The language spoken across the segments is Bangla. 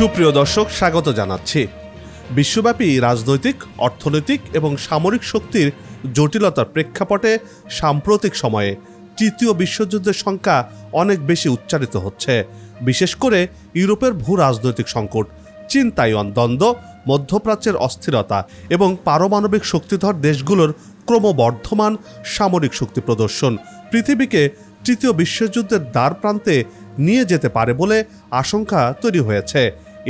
সুপ্রিয় দর্শক, স্বাগত জানাচ্ছি। বিশ্বব্যাপী রাজনৈতিক, অর্থনৈতিক এবং সামরিক শক্তির জটিলতার প্রেক্ষাপটে সাম্প্রতিক সময়ে তৃতীয় বিশ্বযুদ্ধের সংখ্যা অনেক বেশি উচ্চারিত হচ্ছে। বিশেষ করে ইউরোপের ভূ রাজনৈতিক সংকট, চীন, তাইওয়ান দ্বন্দ্ব, মধ্যপ্রাচ্যের অস্থিরতা এবং পারমাণবিক শক্তিধর দেশগুলোর ক্রমবর্ধমান সামরিক শক্তি প্রদর্শন পৃথিবীকে তৃতীয় বিশ্বযুদ্ধের দ্বার প্রান্তে নিয়ে যেতে পারে বলে আশঙ্কা তৈরি হয়েছে।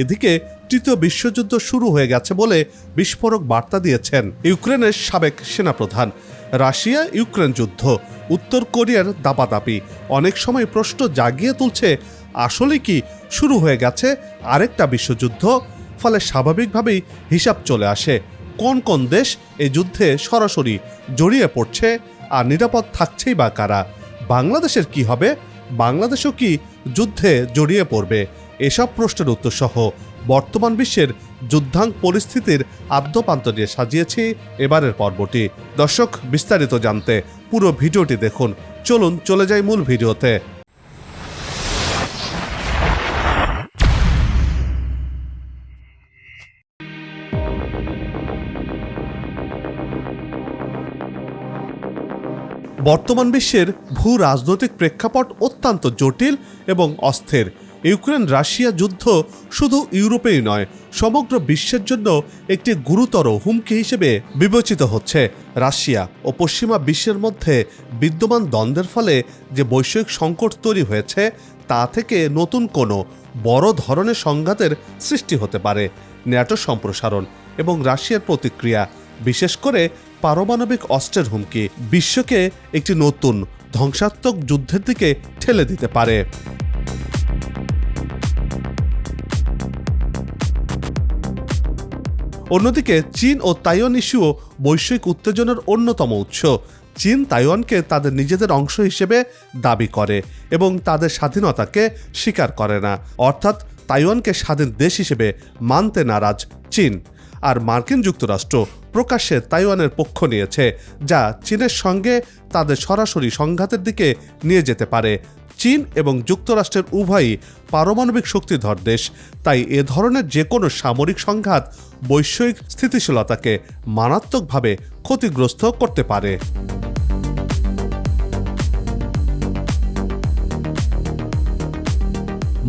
এদিকে তৃতীয় বিশ্বযুদ্ধ শুরু হয়ে গেছে বলে বিস্ফোরক বার্তা দিয়েছেন ইউক্রেনের সাবেক সেনাপ্রধান। রাশিয়া ইউক্রেন যুদ্ধ, উত্তর কোরিয়ার দাপাদাপি অনেক সময় প্রশ্ন জাগিয়ে তুলছে আসলে কি শুরু হয়ে গেছে আরেকটা বিশ্বযুদ্ধ? ফলে স্বাভাবিকভাবেই হিসাব চলে আসে, কোন কোন দেশ এই যুদ্ধে সরাসরি জড়িয়ে পড়ছে আর নিরাপদ থাকছেই বা কারা? বাংলাদেশের কি হবে? বাংলাদেশও কি যুদ্ধে জড়িয়ে পড়বে? এসব প্রশ্নের উত্তর সহ বর্তমান বিশ্বের যুদ্ধাং পরিস্থিতির আদ্যপান্ত নিয়ে সাজিয়েছি এবারের পর্বটি। দর্শক, বিস্তারিত জানতে পুরো ভিডিওটি দেখুন। চলুন, চলে যাই মূল ভিডিওতে। বর্তমান বিশ্বের ভূ রাজনৈতিক প্রেক্ষাপট অত্যন্ত জটিল এবং অস্থির। ইউক্রেন রাশিয়া যুদ্ধ শুধু ইউরোপেই নয়, সমগ্র বিশ্বের জন্য একটি গুরুতর হুমকি হিসেবে বিবেচিত হচ্ছে। রাশিয়া ও পশ্চিমা বিশ্বের মধ্যে বিদ্যমান দ্বন্দ্বের ফলে যে বৈষয়িক সংকট তৈরি হয়েছে, তা থেকে নতুন কোনো বড় ধরনের সংঘাতের সৃষ্টি হতে পারে। ন্যাটো সম্প্রসারণ এবং রাশিয়ার প্রতিক্রিয়া, বিশেষ করে পারমাণবিক অস্ত্রের হুমকি, বিশ্বকে একটি নতুন ধ্বংসাত্মক যুদ্ধের দিকে ঠেলে দিতে পারে। অন্যদিকে চীন ও তাইওয়ান ইস্যুও বৈশ্বিক উত্তেজনার অন্যতম উৎস। চীন তাইওয়ানকে তাদের নিজেদের অংশ হিসেবে দাবি করে এবং তাদের স্বাধীনতাকে স্বীকার করে না। অর্থাৎ তাইওয়ানকে স্বাধীন দেশ হিসেবে মানতে নারাজ চীন। আর মার্কিন যুক্তরাষ্ট্র প্রকাশ্যে তাইওয়ানের পক্ষ নিয়েছে, যা চীনের সঙ্গে তাদের সরাসরি সংঘাতের দিকে নিয়ে যেতে পারে। চীন এবং যুক্তরাষ্ট্রের উভয়ই পারমাণবিক শক্তিধর দেশ। তাই এ ধরনের যে কোনো সামরিক সংঘাত বৈশ্বিক স্থিতিশীলতাকে মারাত্মকভাবে ক্ষতিগ্রস্ত করতে পারে।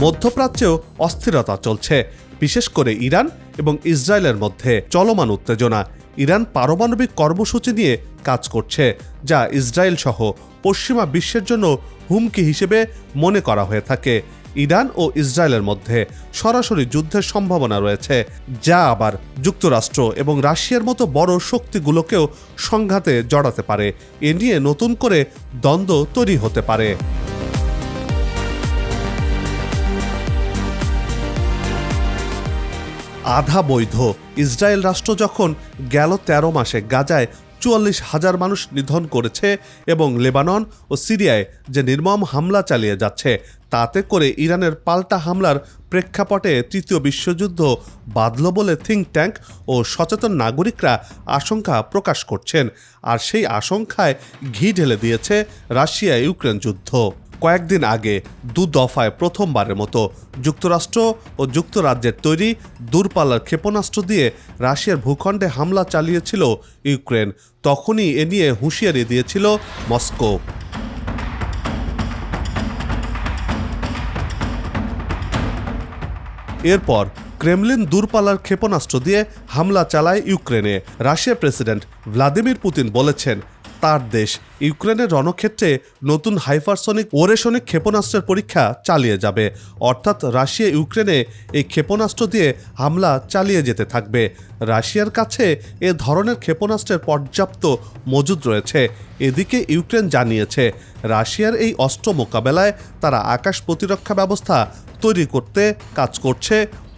মধ্যপ্রাচ্যেও অস্থিরতা চলছে, বিশেষ করে ইরান এবং ইসরায়েলের মধ্যে চলমান উত্তেজনা। ইরান পারমাণবিক কর্মসূচি নিয়ে কাজ করছে, যা ইসরায়েল সহ পশ্চিমা বিশ্বের জন্য হুমকি হিসেবে মনে করা হয়ে থাকে। ইরান ও ইসরায়েলের মধ্যে সরাসরি যুদ্ধের সম্ভাবনা রয়েছে, যা আবার যুক্তরাষ্ট্র এবং রাশিয়ার মতো বড় শক্তিগুলোকেও সংঘাতে জড়াতে পারে। এ নিয়ে নতুন করে দ্বন্দ্ব তৈরি হতে পারে। আধা বৈধ। ইসরায়েল রাষ্ট্র যখন গেল ১৩ মাসে গাজায়, চুয়াল্লিশ হাজার মানুষ নিধন করেছে এবং লেবানন ও সিরিয়ায় যে নির্মম হামলা চালিয়ে যাচ্ছে, তাতে করে ইরানের পাল্টা হামলার প্রেক্ষাপটে তৃতীয় বিশ্বযুদ্ধ বাঁধল বলে থিঙ্ক ট্যাঙ্ক ও সচেতন নাগরিকরা আশঙ্কা প্রকাশ করছেন। আর সেই আশঙ্কায় ঘি ঢেলে দিয়েছে রাশিয়া ইউক্রেন যুদ্ধ। কয়েকদিন আগে দু দফায় প্রথমবারের মতো যুক্তরাষ্ট্র ও যুক্তরাজ্যের তৈরি দূরপাল্লার ক্ষেপণাস্ত্র দিয়ে রাশিয়ার ভূখণ্ডে হামলা চালিয়েছিল ইউক্রেন। তখনই এ নিয়ে হুঁশিয়ারি দিয়েছিল মস্কো। এরপর ক্রেমলিন দূরপাল্লার ক্ষেপণাস্ত্র দিয়ে হামলা চালায় ইউক্রেনে। রাশিয়ার প্রেসিডেন্ট ভ্লাদিমির পুতিন বলেছেন তার দেশ। ইউক্রেনের রণক্ষেত্রে নতুন হাইপারসনিক ওরেশনিক ক্ষেপণাস্ত্রের পরীক্ষা চালিয়ে যাবে। অর্থাৎ রাশিয়া ইউক্রেনে এই ক্ষেপণাস্ত্র দিয়ে হামলা চালিয়ে যেতে থাকবে। রাশিয়ার কাছে এ ধরনের ক্ষেপণাস্ত্রের পর্যাপ্ত মজুদ রয়েছে। এদিকে ইউক্রেন জানিয়েছে, রাশিয়ার এই অস্ত্র মোকাবেলায় তারা আকাশ প্রতিরক্ষা ব্যবস্থা তৈরি করতে কাজ করছে।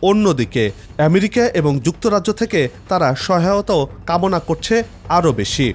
অন্যদিকে, আমেরিকা এবং যুক্তরাজ্য থেকে তারা সহায়তাও কামনা করছে আরও বেশি।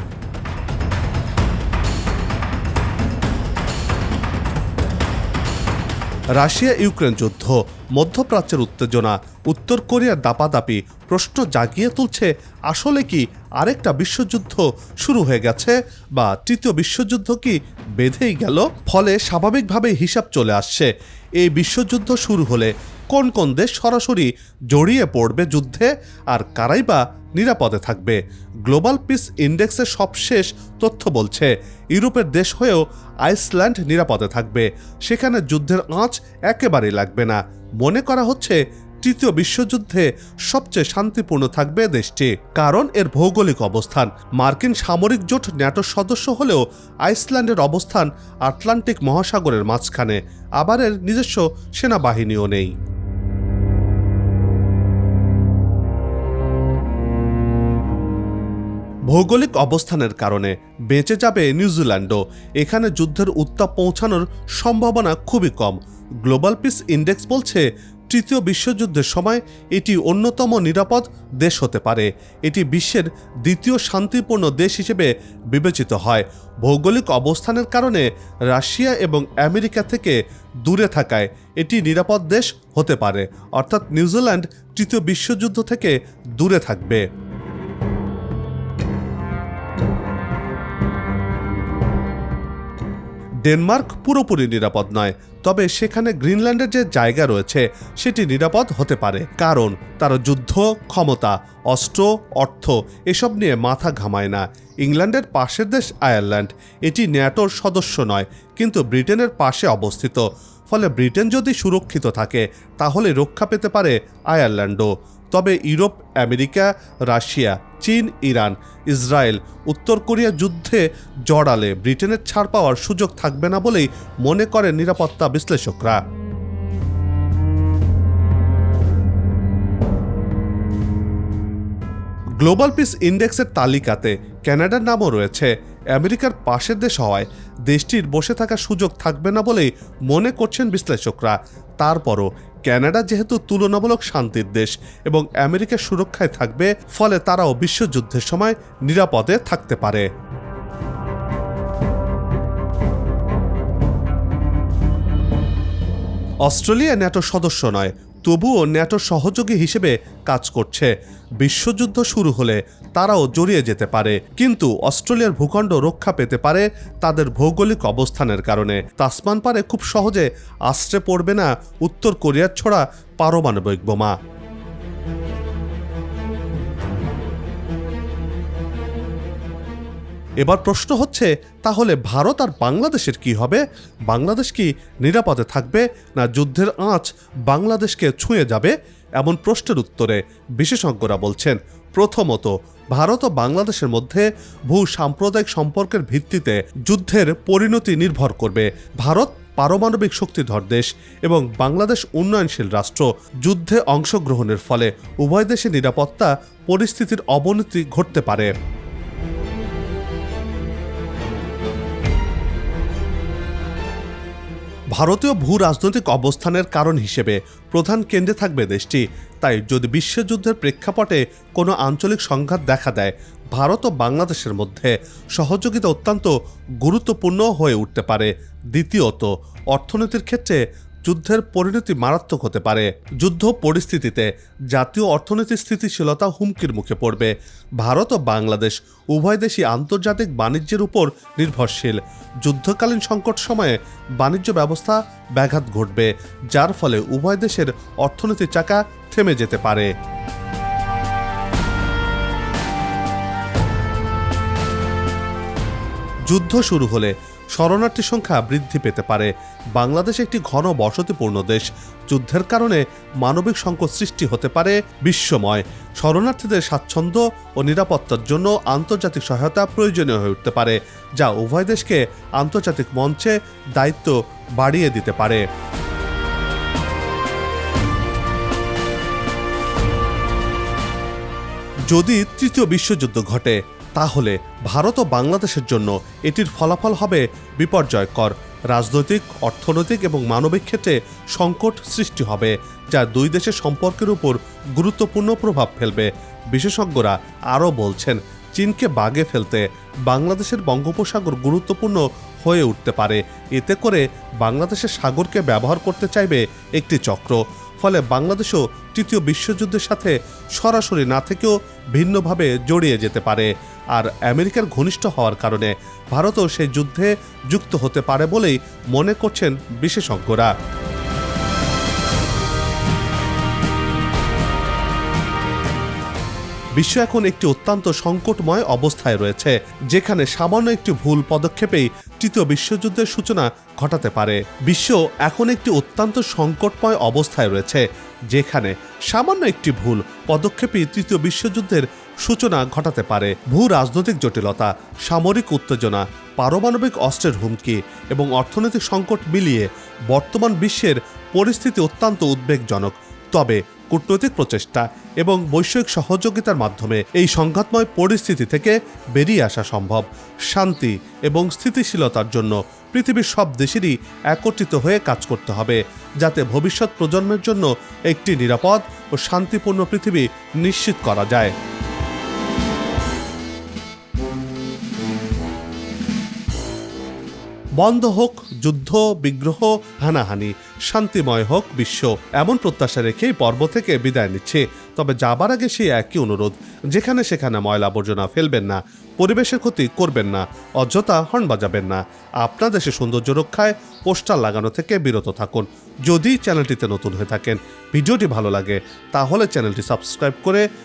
রাশিয়া ইউক্রেন যুদ্ধ, মধ্যপ্রাচ্যের উত্তেজনা, উত্তর কোরিয়ার দাপাদাপি প্রশ্ন জাগিয়ে তুলছে আসলে কি আরেকটা বিশ্বযুদ্ধ শুরু হয়ে গেছে বা তৃতীয় বিশ্বযুদ্ধ কি বেঁধেই গেল? ফলে স্বাভাবিকভাবে হিসাব চলে আসছে। এই বিশ্বযুদ্ধ শুরু হলে কোন কোন দেশ সরাসরি জড়িয়ে পড়বে যুদ্ধে আর কারাই বা নিরাপদে থাকবে? গ্লোবাল পিস ইন্ডেক্সের সবশেষ তথ্য বলছে, ইউরোপের দেশ হয়েও আইসল্যান্ড নিরাপদে থাকবে। সেখানে যুদ্ধের আঁচ একেবারেই লাগবে না। মনে করা হচ্ছে, তৃতীয় বিশ্বযুদ্ধে সবচেয়ে শান্তিপূর্ণ থাকবে দেশটি। কারণ এর ভৌগোলিক অবস্থান, মার্কিন সামরিক জোট ন্যাটোর সদস্য হলেও আইসল্যান্ডের অবস্থান আটলান্টিক মহাসাগরের মাঝখানে। আবার এর নিজস্ব সেনাবাহিনীও নেই। ভৌগোলিক অবস্থানের কারণে বেঁচে যাবে নিউজিল্যান্ডও এখানে যুদ্ধের উত্তাপ পৌঁছানোর সম্ভাবনা খুবই কম। গ্লোবাল পিস ইন্ডেক্স বলছে, তৃতীয় বিশ্বযুদ্ধের সময় এটি অন্যতম নিরাপদ দেশ হতে পারে। এটি বিশ্বের দ্বিতীয় শান্তিপূর্ণ দেশ হিসেবে বিবেচিত হয়। ভৌগোলিক অবস্থানের কারণে রাশিয়া এবং আমেরিকা থেকে দূরে থাকায় এটি নিরাপদ দেশ হতে পারে। অর্থাৎ নিউজিল্যান্ড তৃতীয় বিশ্বযুদ্ধ থেকে দূরে থাকবে। ডেনমার্ক পুরোপুরি নিরাপদ নয়, তবে সেখানে গ্রিনল্যান্ডের যে জায়গা রয়েছে, সেটি নিরাপদ হতে পারে। কারণ তারা যুদ্ধ, ক্ষমতা, অস্ত্র, অর্থ এসব নিয়ে মাথা ঘামায় না। ইংল্যান্ডের পাশের দেশ আয়ারল্যান্ড, এটি ন্যাটোর সদস্য নয়, কিন্তু ব্রিটেনের পাশে অবস্থিত। ফলে ব্রিটেন যদি সুরক্ষিত থাকে, তাহলে রক্ষা পেতে পারে আয়ারল্যান্ডও। তবে ইউরোপ, আমেরিকা, রাশিয়া, চীন, ইরান, ইসরায়েল, উত্তর কোরিয়া যুদ্ধে জড়ালে ব্রিটেনের ছাড় পাওয়ার সুযোগ থাকবে না বলেই মনে করেন নিরাপত্তা বিশ্লেষকরা। গ্লোবাল পিস ইন্ডেক্সের তালিকাতে ক্যানাডার নামও রয়েছে। আমেরিকার পাশের দেশ হওয়ায় দেশটির বসে থাকার সুযোগ থাকবে না বলেই মনে করছেন বিশ্লেষকরা। তারপরও ক্যানাডা যেহেতু তুলনামূলক শান্তির দেশ এবং আমেরিকার সুরক্ষায় থাকবে, ফলে তারাও বিশ্বযুদ্ধের সময় নিরাপদে থাকতে পারে। অস্ট্রেলিয়া ন্যাটো সদস্য নয়, তবুও ন্যাটো সহযোগী হিসেবে কাজ করছে। বিশ্বযুদ্ধ শুরু হলে তারাও জড়িয়ে যেতে পারে। কিন্তু অস্ট্রেলিয়ার ভূখণ্ড রক্ষা পেতে পারে তাদের ভৌগোলিক অবস্থানের কারণে। তাসমান পারে খুব সহজে আশ্রে পড়বে না উত্তর কোরিয়ার ছড়া পারমাণবিক বোমা। এবার প্রশ্ন হচ্ছে, তাহলে ভারত আর বাংলাদেশের কি হবে? বাংলাদেশ কি নিরাপদে থাকবে না যুদ্ধের আঁচ বাংলাদেশকে ছুঁয়ে যাবে? এমন প্রশ্নের উত্তরে বিশেষজ্ঞরা বলছেন, প্রথমত, ভারত ও বাংলাদেশের মধ্যে ভূ সাম্প্রদায়িক সম্পর্কের ভিত্তিতে যুদ্ধের পরিণতি নির্ভর করবে। ভারত পারমাণবিক শক্তিধর দেশ এবং বাংলাদেশ উন্নয়নশীল রাষ্ট্র। যুদ্ধে অংশগ্রহণের ফলে উভয় দেশের নিরাপত্তা পরিস্থিতির অবনতি ঘটতে পারে। ভারতীয় ভূ রাজনৈতিক অবস্থানের কারণ হিসেবে প্রধান কেন্দ্রে থাকবে দেশটি। তাই যদি বিশ্বযুদ্ধের প্রেক্ষাপটে কোনো আঞ্চলিক সংঘাত দেখা দেয়, ভারত ও বাংলাদেশের মধ্যে সহযোগিতা অত্যন্ত গুরুত্বপূর্ণ হয়ে উঠতে পারে। দ্বিতীয়ত, অর্থনীতির ক্ষেত্রে যুদ্ধের পরিণতি মারাত্মক হতে পারে। যুদ্ধ পরিস্থিতিতে জাতীয় অর্থনীতির স্থিতিশীলতা হুমকির মুখে পড়বে। ভারত ও বাংলাদেশ উভয় দেশই আন্তর্জাতিক বাণিজ্যের উপর নির্ভরশীল। যুদ্ধকালীন সংকট সময়ে বাণিজ্য ব্যবস্থা ব্যাঘাত ঘটবে, যার ফলে উভয় দেশের অর্থনীতির চাকা থেমে যেতে পারে। যুদ্ধ শুরু হলে শরণার্থী সংখ্যা বৃদ্ধি পেতে পারে। বাংলাদেশ একটি ঘন বসতিপূর্ণ দেশ। যুদ্ধের কারণে মানবিক সংকট সৃষ্টি হতে পারে বিশ্বময়। শরণার্থীদের স্বাচ্ছন্দ্য ও নিরাপত্তার জন্য আন্তর্জাতিক সহায়তা প্রয়োজনীয় হয়ে উঠতে পারে, যা উভয় দেশকে আন্তর্জাতিক মঞ্চে দায়িত্ব বাড়িয়ে দিতে পারে। যদি তৃতীয় বিশ্বযুদ্ধ ঘটে তাহলে ভারত ও বাংলাদেশের জন্য এটির ফলাফল হবে বিপর্যয়কর। রাজনৈতিক, অর্থনৈতিক এবং মানবিক ক্ষেত্রে সংকট সৃষ্টি হবে, যা দুই দেশের সম্পর্কের উপর গুরুত্বপূর্ণ প্রভাব ফেলবে, বিশেষজ্ঞরা আরও বলছেন। চীনকে বাগে ফেলতে বাংলাদেশের বঙ্গোপসাগর গুরুত্বপূর্ণ হয়ে উঠতে পারে। এতে করে বাংলাদেশের সাগরকে ব্যবহার করতে চাইবে একটি চক্র। ফলে বাংলাদেশও তৃতীয় বিশ্বযুদ্ধের সাথে সরাসরি না থেকেও ভিন্নভাবে জড়িয়ে যেতে পারে। আর আমেরিকার ঘনিষ্ঠ হওয়ার কারণে ভারতও সেই যুদ্ধে যুক্ত হতে পারে বলেই মনে করছেন বিশেষজ্ঞরা। বিশ্ব এখন একটি অত্যন্ত সংকটময় অবস্থায় রয়েছে, যেখানে সামান্য একটি ভুল পদক্ষেপেই তৃতীয় বিশ্বযুদ্ধের সূচনা ঘটাতে পারে। বিশ্ব এখন একটি অত্যন্ত সংকটময় অবস্থায় রয়েছে, যেখানে সামান্য একটি ভুল পদক্ষেপই তৃতীয় বিশ্বযুদ্ধের সূচনা ঘটাতে পারে। ভূ রাজনৈতিক জটিলতা, সামরিক উত্তেজনা, পারমাণবিক অস্ত্রের হুমকি এবং অর্থনৈতিক সংকট মিলিয়ে বর্তমান বিশ্বের পরিস্থিতি অত্যন্ত উদ্বেগজনক। তবে কূটনৈতিক প্রচেষ্টা এবং বৈষয়িক সহযোগিতার মাধ্যমে এই সংঘাতময় পরিস্থিতি থেকে বেরিয়ে আসা সম্ভব। শান্তি এবং স্থিতিশীলতার জন্য পৃথিবীর সব দেশেরই একত্রিত হয়ে কাজ করতে হবে, যাতে ভবিষ্যৎ প্রজন্মের জন্য একটি নিরাপদ ও শান্তিপূর্ণ পৃথিবী নিশ্চিত করা যায়। বন্ধ হোক, যুদ্ধ, বিগ্রহ, হানাহানি, শান্তিময় হোক বিশ্ব, এমন প্রত্যাশা রেখেই পর্ব থেকে বিদায় নিচ্ছে। তবে যাবার আগে সেই একই অনুরোধ, যেখানে সেখানে ময়লা আবর্জনা ফেলবেন না, পরিবেশের ক্ষতি করবেন না, অযথা হর্ন বাজাবেন না। আপনার দেশে সৌন্দর্য রক্ষায় পোস্টার লাগানো থেকে বিরত থাকুন। যদি চ্যানেলটিতে নতুন হয়ে থাকেন, ভিডিওটি ভালো লাগে, তাহলে চ্যানেলটি সাবস্ক্রাইব করে